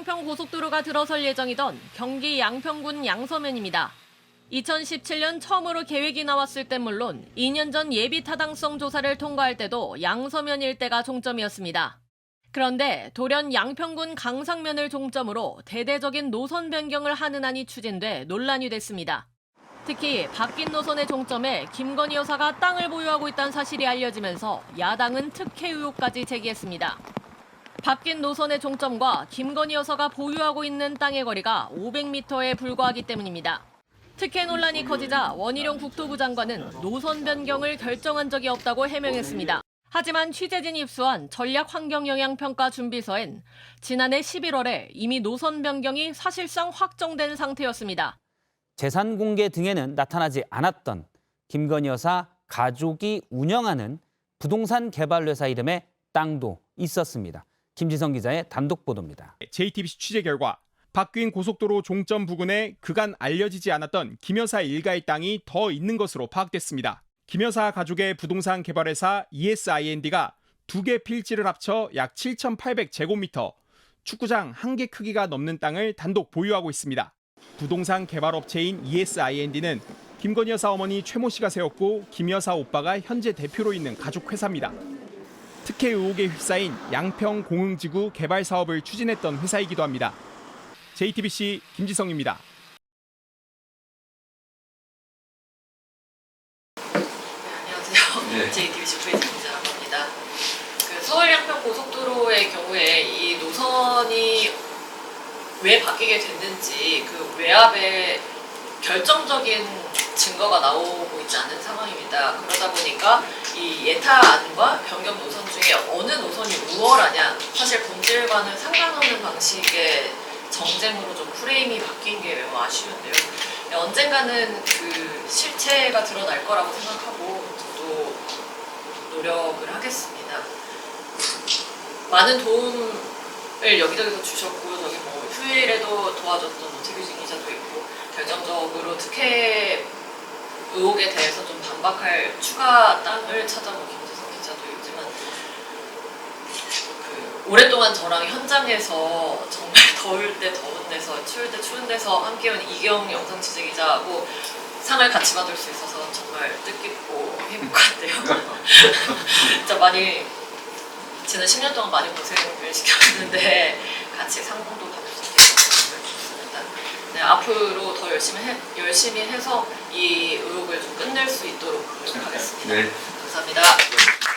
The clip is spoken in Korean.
양평 고속도로가 들어설 예정이던 경기 양평군 양서면입니다. 2017년 처음으로 계획이 나왔을 땐 물론 2년 전 예비 타당성 조사를 통과할 때도 양서면 일대가 종점이었습니다. 그런데 돌연 양평군 강상면을 종점으로 대대적인 노선 변경을 하는 안이 추진돼 논란이 됐습니다. 특히 바뀐 노선의 종점에 김건희 여사가 땅을 보유하고 있다는 사실이 알려지면서 야당은 특혜 의혹까지 제기했습니다. 바뀐 노선의 종점과 김건희 여사가 보유하고 있는 땅의 거리가 500m에 불과하기 때문입니다. 특혜 논란이 커지자 원희룡 국토부 장관은 노선 변경을 결정한 적이 없다고 해명했습니다. 하지만 취재진이 입수한 전략환경영향평가 준비서엔 지난해 11월에 이미 노선 변경이 사실상 확정된 상태였습니다. 재산 공개 등에는 나타나지 않았던 김건희 여사 가족이 운영하는 부동산 개발 회사 이름의 땅도 있었습니다. 김지성 기자의 단독 보도입니다. JTBC 취재 결과 바뀐 고속도로 종점 부근에 그간 알려지지 않았던 김 여사 일가의 땅이 더 있는 것으로 파악됐습니다. 김 여사 가족의 부동산 개발회사 ESIND가 두 개 필지를 합쳐 약 7,800제곱미터, 축구장 한 개 크기가 넘는 땅을 단독 보유하고 있습니다. 부동산 개발 업체인 E ESIND는 김건희 여사 어머니 최모 씨가 세웠고 김 여사 오빠가 현재 대표로 있는 가족 회사입니다. 특혜 의혹에 휩싸인 양평 공흥지구 개발 사업을 추진했던 회사이기도 합니다. JTBC 김지성입니다. 네, 안녕하세요. JTBC 합니다. 그 서울 양평 고속도로의 경우에 이 노선이 왜 바뀌게 됐는지 그 외압에 결정적인 증거가 나오고 있지 않은 상황입니다. 그러다 보니까 이 예타안과 변경 노선 중에 어느 노선이 우월하냐 사실 본질과는 상관없는 방식의 정쟁으로 좀 프레임이 바뀐 게 매우 아쉬운데요. 네, 언젠가는 그 실체가 드러날 거라고 생각하고 또 노력을 하겠습니다. 많은 도움을 여기저기서 주셨고 저기 뭐 휴일에도 도와줬던 뭐 최규진 기자도 있고 결정적으로 특혜 의혹에 대해서 좀 반박할 추가 땅을 찾아본 김지성 기자도 있지만 그 오랫동안 저랑 현장에서 정말 더울 때 더운 데서 추울 때 추운 데서 함께한 이경 영상 취재 기자하고 상을 같이 받을 수 있어서 정말 뜻깊고 행복한데요. 진짜 많이 지난 10년 동안 많이 고생을 시켰는데 같이 상봉도 받을 수 있어서 정말 좋습니다. 네, 앞으로 더 열심히 해, 열심히 해서 이 의혹을 좀 끝낼 수 있도록 노력하겠습니다. 네. 감사합니다.